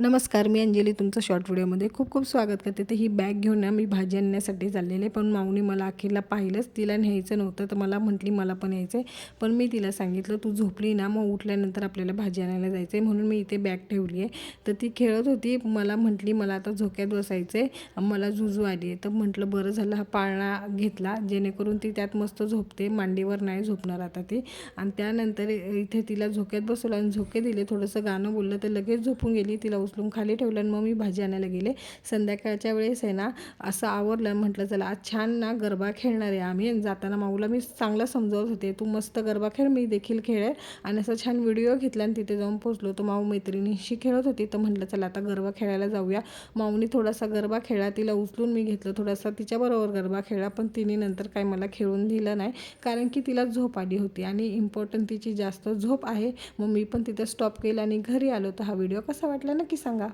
नमस्कार मी अंजली तुमचं शॉर्ट व्हिडिओमध्ये खूप खूप स्वागत करते. तर ही बॅग घेऊन ना मी भाजी आणण्यासाठी चाललेले पण माऊनी मला अखेरला पाहिलंच. तिला न्यायचं नव्हतं तर मला म्हटली मला पण यायचं आहे पण मी तिला सांगितलं तू झोपली ना मग उठल्यानंतर आपल्याला भाजी आणायला जायचं आहे म्हणून मी इथे बॅग ठेवली आहे. तर ती खेळत होती. मला म्हटली मला आता झोक्यात बसायचं आहे मला जुजू आली आहे. तर म्हटलं बरं झालं हा पाळणा घेतला. जेणेकरून ती त्यात मस्त झोपते. मांडीवर नाही झोपणार आता ती. आणि त्यानंतर इथे तिला झोक्यात बसवलं आणि झोके दिले. थोडंसं गाणं बोललं तर लगेच झोपून गेली. तिला उचलून खाली ठेवलं आणि मग मी भाजी आणायला गेले. संध्याकाळच्या वेळेस आहे ना असं आवरलं म्हटलं चला आज छान ना गरबा खेळणार आहे आम्ही. जाताना माऊला मी चांगलं समजवत होते तू मस्त गरबा खेळ मी देखील खेळेल. आणि असं छान व्हिडिओ घेतला आणि तिथे जाऊन पोचलो तर माऊ मैत्रिणीशी खेळत होती तर म्हटलं चला आता गरबा खेळायला जाऊया. माऊनी थोडासा गरबा खेळा तिला उचलून मी घेतलं. थोडासा तिच्याबरोबर गरबा खेळा पण तिने नंतर काय मला खेळून दिलं नाही कारण की तिला झोप आली होती आणि इम्पॉर्टंट तिची जास्त झोप आहे. मग मी पण तिथं स्टॉप केलं आणि घरी आलो. तर हा व्हिडिओ कसा वाटला नक्की さんが